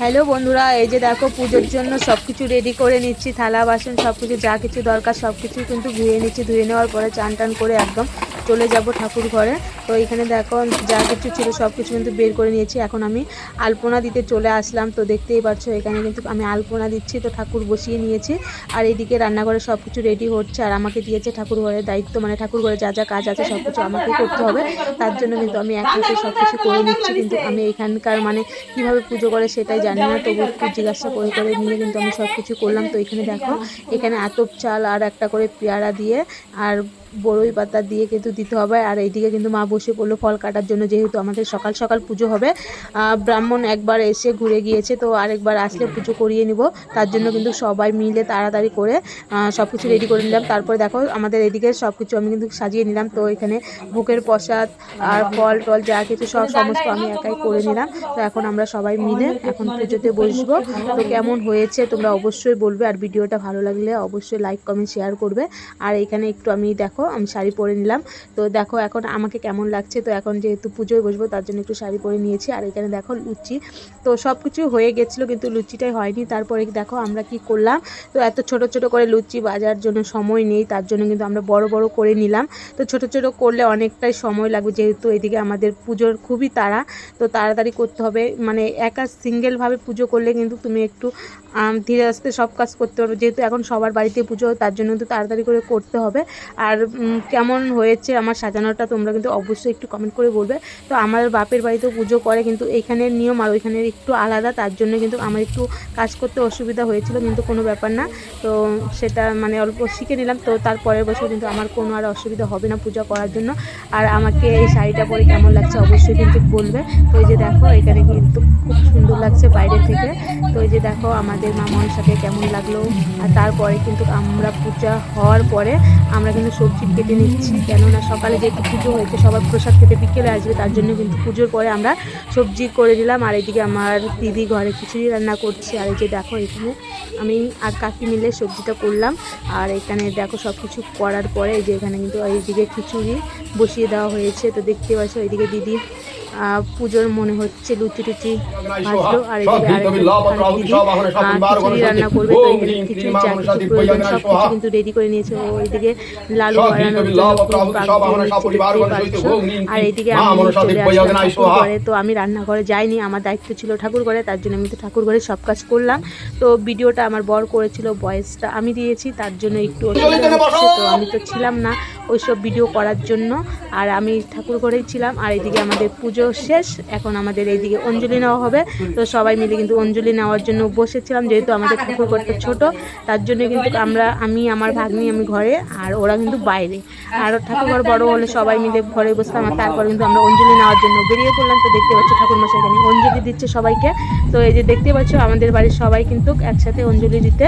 Hello বন্ধুরা, এই যে দেখো পুজোর জন্য সবকিছু রেডি করে নিচ্ছি, থালা, বাসন সবকিছু, যা কিছু দরকার সবকিছু কিন্তু ধুয়ে নিচ্ছি, ধুয়ে নেওয়ার পরে চান টান করে একদম চলে যাব ঠাকুর ঘরে। তো এখানে দেখো, যা কিছু ছিল সব কিছু কিন্তু বের করে নিয়েছি। এখন আমি আলপনা দিতে চলে আসলাম। তো দেখতেই পাচ্ছ, এখানে কিন্তু আমি আলপনা দিচ্ছি। তো ঠাকুর বসিয়ে নিয়েছি। আর এইদিকে রান্নাঘরে সব কিছু রেডি হচ্ছে। আর আমাকে দিয়েছে ঠাকুর ঘরের দায়িত্ব। মানে ঠাকুর ঘরে যা যা কাজ আছে সব কিছু আমাকে করতে হবে। তার জন্য কিন্তু আমি এক হাতে সব কিছু করে নিচ্ছি। কিন্তু আমি এখানকার মানে কীভাবে পুজো করে সেটাই জানি না। তবু জিজ্ঞাসা করে করে নিয়ে কিন্তু আমি সব কিছু করলাম। তো এখানে দেখো, এখানে আতপ চাল আর একটা করে পেয়ারা দিয়ে আর বড়ই পাতা দিয়ে কিন্তু দিতে হবে। আর এইদিকে কিন্তু মা বসে পড়ল ফল কাটার জন্য, যেহেতু আমাদের সকাল সকাল পুজো হবে। ব্রাহ্মণ একবার এসে ঘুরে গিয়েছে, তো আরেকবার আসলে পুজো করিয়ে নিব। তার জন্য কিন্তু সবাই মিলে তাড়াতাড়ি করে সব কিছু রেডি করে নিলাম। তারপরে দেখো, আমাদের এদিকে সব কিছু আমি কিন্তু সাজিয়ে নিলাম। তো এখানে ভোগের প্রসাদ আর ফল টল যা কিছু সব সমস্ত আমি একাই করে নিলাম। তো এখন আমরা সবাই মিলে এখন পুজোতে বসবো। তো কেমন হয়েছে তোমরা অবশ্যই বলবে। আর ভিডিওটা ভালো লাগলে অবশ্যই লাইক কমেন্ট শেয়ার করবে। আর এখানে একটু আমি দেখো আমি শাড়ি পরে নিলাম। তো দেখো এখন আমাকে কেমন লাগছে? তো এখন যেহেতু পুজোয় বসবো, তার জন্য একটু শাড়ি পরে নিয়েছি। আর এখানে দেখো লুচি। তো সব কিছু হয়ে গেছিল, কিন্তু লুচিটাই হয়নি। তারপরে দেখো আমরা কি করলাম? তো এত ছোট ছোট করে লুচি বাজার জন্য সময় নেই, তার জন্য কিন্তু আমরা বড় বড় করে নিলাম। তো ছোট ছোট করলে অনেকটাই সময় লাগবে, যেহেতু এদিকে আমাদের পুজোর খুবই তাড়া। তো তাড়াতাড়ি করতে হবে। মানে একা সিঙ্গেলভাবে পুজো করলে কিন্তু তুমি একটু ধীরে আস্তে সব কাজ করতে পারবে। যেহেতু এখন সবার বাড়িতে পুজো তার জন্য কিন্তু তাড়াতাড়ি করে করতে হবে। আর কেমন হয়েছে আমার সাজানোটা তোমরা কিন্তু অবশ্যই একটু কমেন্ট করে বলবে। তো আমার বাপের বাড়িতেও পুজো করে কিন্তু এইখানের নিয়ম আর ওইখানের একটু আলাদা, তার জন্য কিন্তু আমার একটু কাজ করতে অসুবিধা হয়েছিল, কিন্তু কোনো ব্যাপার না। তো সেটা মানে অল্প শিখে নিলাম, তো তার পরের বছর কিন্তু আমার কোনো আর অসুবিধা হবে না পূজা করার জন্য। আর আমাকে এই শাড়িটা পরে কেমন লাগছে অবশ্যই কিন্তু বলবে। তো এই যে দেখো, এখানে কিন্তু খুব সুন্দর লাগছে বাইরে থেকে। তো এই যে দেখো, আমাদের মা মনসাকে কেমন লাগল। আর তারপরে কিন্তু আমরা পূজা হওয়ার পরে আমরা কিন্তু সবজি কেটে নিচ্ছি। কেননা সকালে যেহেতু পুজো হয়েছে, সবার প্রসাদ খেতে বিকেলে আসবে, তার জন্য কিন্তু পুজোর পরে আমরা সবজি করে দিলাম। আর এদিকে আমার দিদি ঘরে খিচুড়ি রান্না করছে। আর এই যে দেখো এখানে আমি আর কাকি মিলে সবজিটা করলাম। আর এখানে দেখো সব কিছু করার পরে এই যে এখানে কিন্তু এইদিকে খিচুড়ি বসিয়ে দেওয়া হয়েছে। তো দেখতে পাচ্ছ এইদিকে দিদি পুজোর মনে হচ্ছে লুচি টুচি ভাজলো আর এদিকে খিচুড়ি রান্না করবে তো এখানে খিচুড়ি যা কিছু প্রয়োজন সব কিছু কিন্তু রেডি করে নিয়েছে। ও ওইদিকে লালু জন্য। আর এইদিকে আমি চলে আসলাম ঘরে। তো আমি রান্নাঘরে যাইনি আমার দায়িত্ব ছিল ঠাকুর ঘরে তার জন্য আমি তো ঠাকুর ঘরে সব কাজ করলাম। তো ভিডিওটা আমার বর করেছিল ভয়েসটা আমি দিয়েছি তার জন্য একটু অসুবিধা হচ্ছে তো আমি তো ছিলাম না। ওইসব ভিডিও করার জন্য। আর আমি ঠাকুর ঘরেই ছিলাম, আর এইদিকে আমাদের পুজো শেষ। এখন আমাদের এইদিকে অঞ্জলি নেওয়া হবে। তো সবাই মিলে কিন্তু অঞ্জলি নেওয়ার জন্য বসেছিলাম, যেহেতু আমাদের ঠাকুর ঘরটা ছোট, তার জন্য কিন্তু আমরা, আমি, আমার ভাগ্নি, আমি ঘরে, আর ওরা কিন্তু বাইরে। আর ঠাকুর ঘর বড় হলে সবাই মিলে ঘরে বসতাম, আর তারপর কিন্তু আমরা অঞ্জলি নেওয়ার জন্য বেরিয়ে পড়লাম। তো দেখতে পাচ্ছ ঠাকুর মশাই এখানে অঞ্জলি দিচ্ছে সবাইকে। তো এই যে দেখতে পাচ্ছ, আমাদের বাড়ির সবাই কিন্তু একসাথে অঞ্জলি দিতে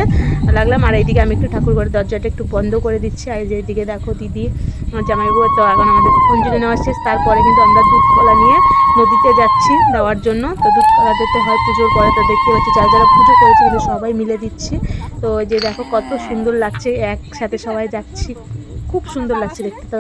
লাগলাম। আর এইদিকে আমি একটু ঠাকুর ঘরের দরজাটা একটু বন্ধ করে দিচ্ছি। আর এই যে এদিকে দেখো দিদি আমার জামাইবাবু তো এখন আমাদের অঞ্জলি নেওয়া শেষ, তারপরে কিন্তু আমরা দুধ কলা নিয়ে নদীতে যাচ্ছি দেওয়ার জন্য। তো দুধ কলা দিতে হয় পুজোর পরে, তো দেখতে পাচ্ছি যারা যারা পুজো করেছে কিন্তু সবাই মিলে দিচ্ছি। তো যে দেখো কত সুন্দর লাগছে, একসাথে সবাই যাচ্ছি। খুব সুন্দর লাগছে দেখতে তো।